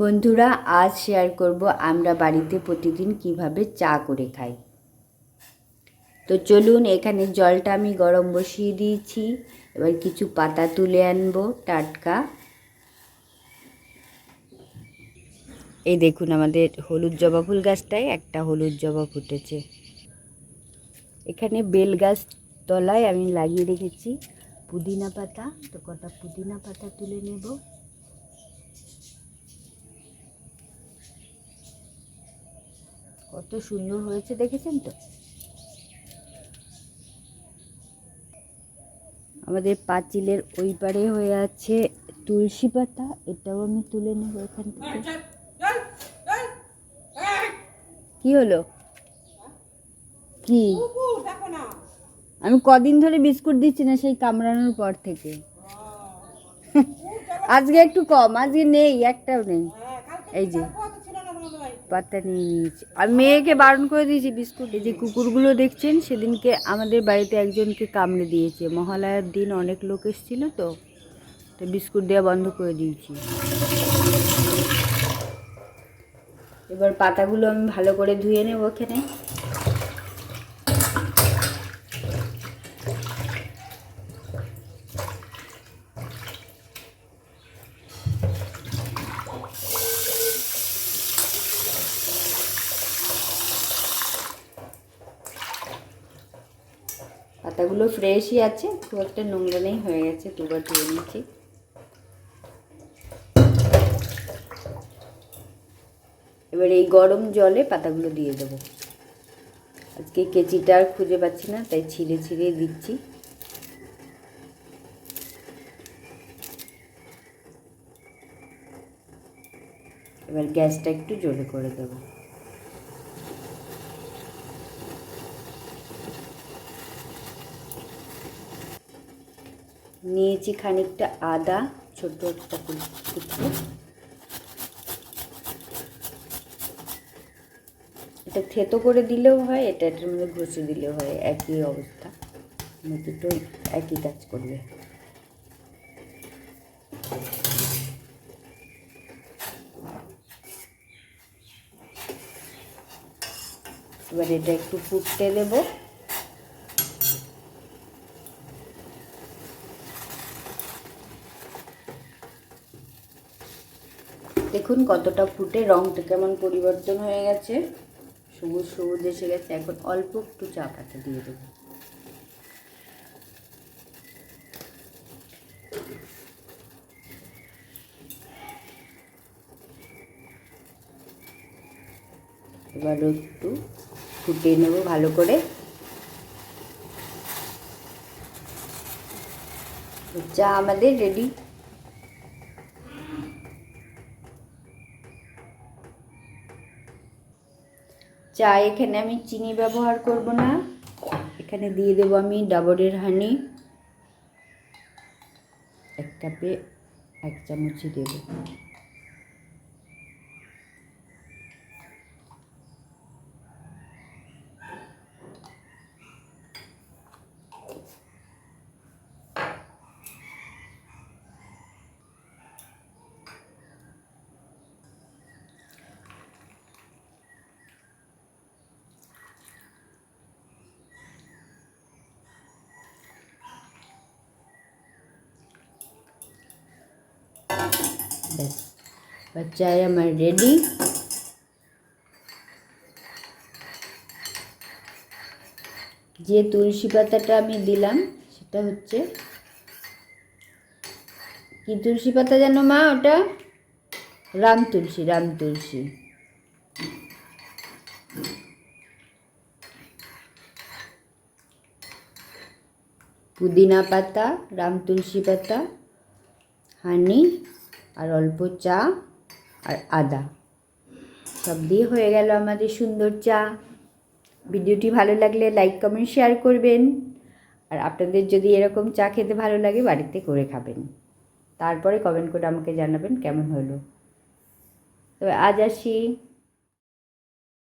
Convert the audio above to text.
বন্ধুরা, আজ শেয়ার করব আমরা বাড়িতে প্রতিদিন কীভাবে চা করে খাই। তো চলুন, এখানে জলটা আমি গরম বসিয়ে দিয়েছি। এবার কিছু পাতা তুলে আনব, টাটকা। এই দেখুন, আমাদের হলুদ জবা ফুল গাছটায় একটা হলুদ জবা ফুটেছে। এখানে বেল গাছ তলায় আমি লাগিয়ে রেখেছি। পুদিনা পাতা, তো কটা পুদিনা পাতা তুলে নেব। কত সুন্দর হয়েছে দেখেছেন তো? আমাদের পাঁচিলের ওই পারে হয়ে আছে তুলসী পাতা এটাও আমি তুলে নেব এখান থেকে। কি হলো? কি? আমি কদিন ধরে বিস্কুট দিচ্ছি না সেই কামড়ানোর পর থেকে। আজকে একটু কম আজকে নেই একটাও নেই। এই যে। পাতা নিয়ে নিয়েছে। আমি মেয়েকে বারণ করে দিয়েছি বিস্কুট। এই যে কুকুরগুলো দেখছেন, সেদিনকে আমাদের বাড়িতে একজনকে কামড়ে দিয়েছে। মহালয়ার দিন অনেক লোক এসেছিল তো তো বিস্কুট দেওয়া বন্ধ করে দিয়েছি। এবার পাতাগুলো আমি ভালো করে ধুয়ে নেব ওখানে। পাতাগুলো ফ্রেশই আছে, খুব একটা নোংরা নেই, হয়ে গেছে, দুবার ধুয়ে নিচ্ছি। এবার এই গরম জলে পাতাগুলো দিয়ে দেবো। আজকে কেচিটা আর খুঁজে পাচ্ছি না, তাই ছিঁড়ে ছিঁড়ে দিচ্ছি। এবার গ্যাসটা একটু জোরে করে দেবো। নিয়েছি খানিকটা আদা ছোট একটা টুকরো এটা থেতো করে দিলেও হয়, এটা এটার মধ্যে ঘষে দিলেও হয়, একই অবস্থা। দুটোই একই কাজ করবে। এবার এটা একটু ফুটতে দেবো। দেখুন কতটা ফুটে রঙটা কেমন পরিবর্তন হয়ে গেছে। সবুজ সবুজ এসে গেছে, এখন অল্প একটু চা পাতা দিয়ে দেবো। এবার একটু ফুটিয়ে নেব ভালো করে। চা আমাদের রেডি চা এখানে আমি চিনি ব্যবহার করব না। এখানে দিয়ে দেবো আমি ডাবরের হানি এক কাপে এক চামচই দেবো। ব্যাস বাচ্চায় আমার রেডি যে তুলসী পাতাটা আমি দিলাম, সেটা হচ্ছে, কি তুলসী পাতা জানো মা ওটা? রাম তুলসী রাম তুলসী। পুদিনা পাতা, রাম তুলসী পাতা হানি আর অল্প চা আর আদা। সব দিয়ে হয়ে গেল আমাদের সুন্দর চা। ভিডিওটি ভালো লাগলে লাইক কমেন্ট শেয়ার করবেন। আর আপনাদের যদি এরকম চা খেতে ভালো লাগে বাড়িতে করে খাবেন। তারপরে কমেন্ট করে আমাকে জানাবেন কেমন হলো। তবে আজ আসি।